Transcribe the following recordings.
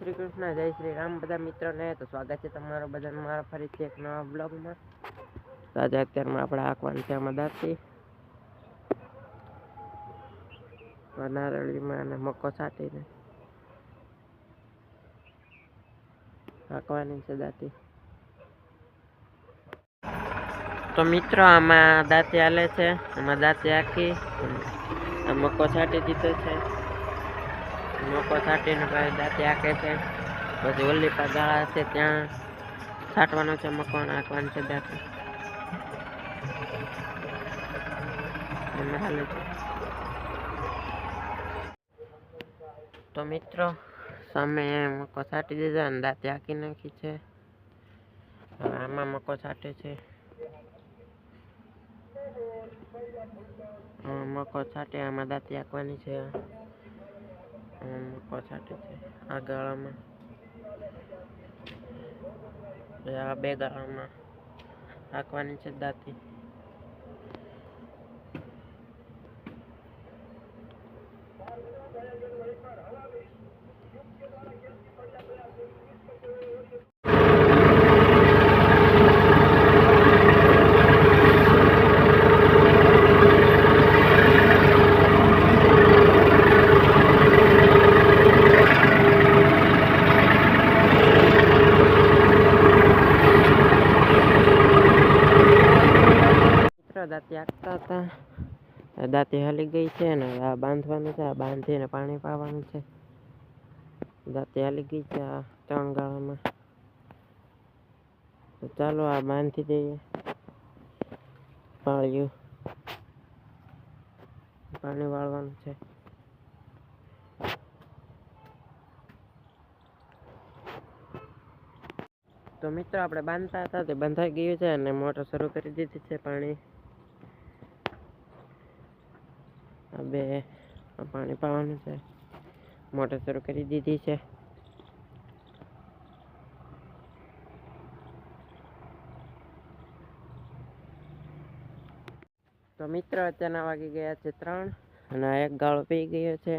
શ્રી કૃષ્ણ, જય શ્રી રામ. બધા મિત્રોને તો સ્વાગત છે તમારો બધા મારા ફરીથી એક નવા બ્લોગમાં તો આજે અત્યારમાં આપણે આંકવાનું છે દાંતી. નારળીમાં અને મકો સાટીને આંકવાની છે દાંતી. તો મિત્રો, આમાં દાંતી હાલે છે. આમાં દાંતી આખી મકો છાંટી દીધો છે. મકો છાંટીને પછી દાંતી આંકે છે. પછી ઓલી પા ગાળા છે, ત્યાં છાંટવાનો છે મકો આંકવાનું છે દાંતી. તો મિત્રો, સામે મકો છાંટી દીધો અને દાંતી આંકી નાખી છે. આમાં મકો છાંટે છે. મકો છાંટે, આમાં દાંતી આંકવાની છે. મકો છે આ ગાળામાં. આ બે ગાળામાં. રાખવાની છે દાંતી મિત્રો દાંતી આંકતા હતા. દાંતી હલી ગઈ છે ને આ બાંધવાનું છે, આ બાંધીને પાણી પાવાનું છે. દાંતી હલી ગઈ છે આ ત્રણ ગાળામાં. તો ચાલો આ બાંધી દઈએ. પાળ્યું. પાણી વાળવાનું છે. તો મિત્રો, આપણે બાંધતા હતા, તે બંધાઈ ગયું છે અને મોટર શરૂ કરી દીધી છે પાણી આ બે પાણી પાવાનું છે. મોટર શરૂ કરી દીધી છે. તો મિત્રો, અત્યારના વાગી ગયા છે ત્રણ અને એક ગાળો પી ગયો છે.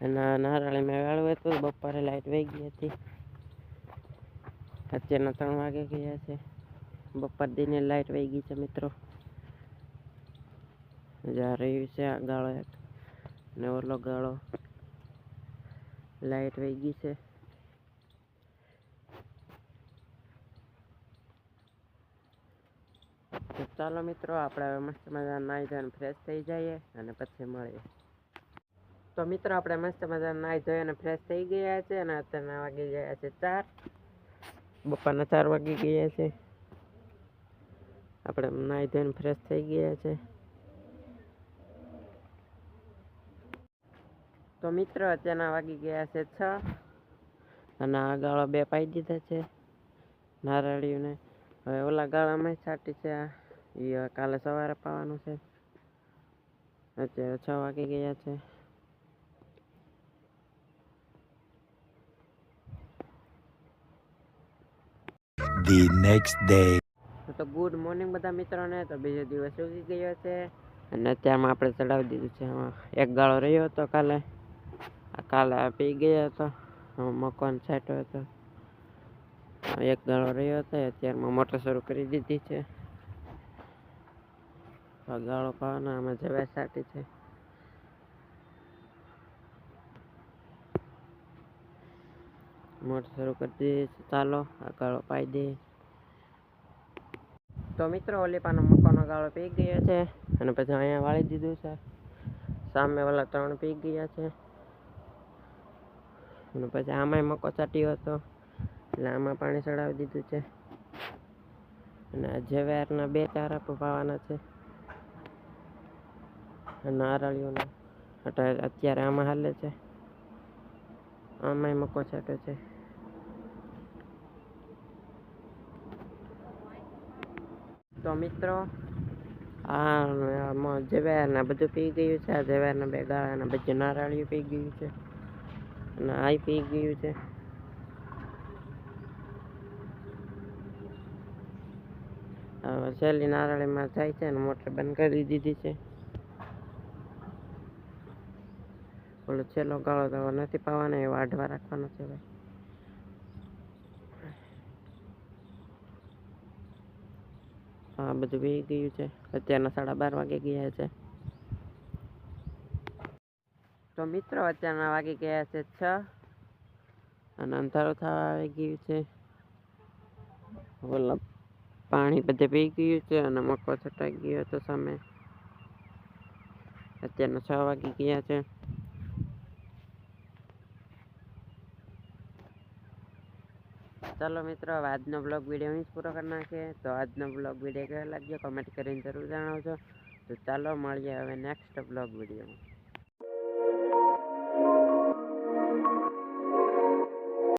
અને નારાળી નારળી મેં વાળું હતું, બપોરે લાઇટ વહી ગઈ હતી. અત્યારના ત્રણ વાગે ગયા છે. બપોર દિને લાઈટ વહી ગઈ છે મિત્રો. જા રહ્યું છે આ ગાળો એક ને ઓલો ગાળો લાઈટ વહી ગઈ છે. ચાલો મિત્રો, આપણે હવે મસ્ત મજા નાહી ધોઈને ફ્રેશ થઈ જઈએ અને પછી મળીએ. તો મિત્રો, આપણે મસ્ત મજા નાહી ધોઈ અને ફ્રેશ થઈ ગયા છે અને અત્યારના વાગી ગયા છે ચાર. બપોરના ચાર વાગી ગયા છે. આપણે નાહી ધોઈને ફ્રેશ થઈ ગયા છે. તો મિત્રો અત્યારના વાગી ગયા છે છ. અને આ ગાળો બે પાઈ દીધા છે. નારળીઓને હવે ઓલા ગાળામાં છાટી છે. એ કાલે સવારે પાવાનું છે. અત્યારે છ વાગી ગયા છે. The next day. તો ગુડ મોર્નિંગ બધા મિત્રોને. તો બીજો દિવસ ઉગી ગયો છે. અને અત્યારમાં આપણે ચડાવી દીધું છે. એક ગાળો રહ્યો હતો કાલે. આ કાલે આ પી ગયો હતો. મકાન છાંટ્યો હતો. એક ગાળો રહ્યો હતો અત્યારમાં મોટર શરૂ કરી દીધી છે. ગાળો પાવાનો આમાં જવા સાટી છે. મોટર શરૂ કરી દીધી છે, ચાલો આ ગાળો પાઈ દઈએ. તો મિત્રો, ઓલીપાનો મકાનો ગાળો પી ગયો છે, અને પછી અહીંયા વાળી દીધું છે. સામે વાળા ત્રણ પી ગયા છે. અને પછી આમાંય મકો છાંટ્યો હતો. એટલે આમાં પાણી ચડાવી દીધું છે. અને આ જવેરના બે ચાર આપો પાવાના છે. અને નારળીઓના. અત્યારે આમાં હાલે છે. આમાંય મકો છાંટ્યો છે. તો મિત્રો, આ જવેર ને બધું પી ગયું છે. આ જવેર ને બે ગાળાના બધું નારાળિયું પી ગયું છે. અને આઈ પી ગયું છે. છેલ્લી નારાળીમાં જાય છે અને મોટર બંધ કરી દીધી છે. ઓલો છેલ્લો ગાળો તો નથી પાવાનો, એ વાઢવા રાખવાનો છે ભાઈ આ બધું વી ગયું છે. અત્યારના સાડા બાર વાગે ગયા છે. તો મિત્રો, અત્યારના વાગી ગયા છે છ અને અંધારો થવા આવી ગયું છે. ઓલા પાણી બધે પી ગયું છે અને મકો છટાઈ ગયો હતો સામે. અત્યારના છ વાગી ગયા છે. ચાલો મિત્રો, હવે આજનો બ્લોગ વીડિયો અહીં જ પૂરો કરી નાખીએ. તો આજનો બ્લોગ વીડિયો કેવો લાગ્યો? કમેન્ટ કરીને જરૂર જણાવજો. તો ચાલો, મળીએ હવે નેક્સ્ટ બ્લોગ વિડીયોમાં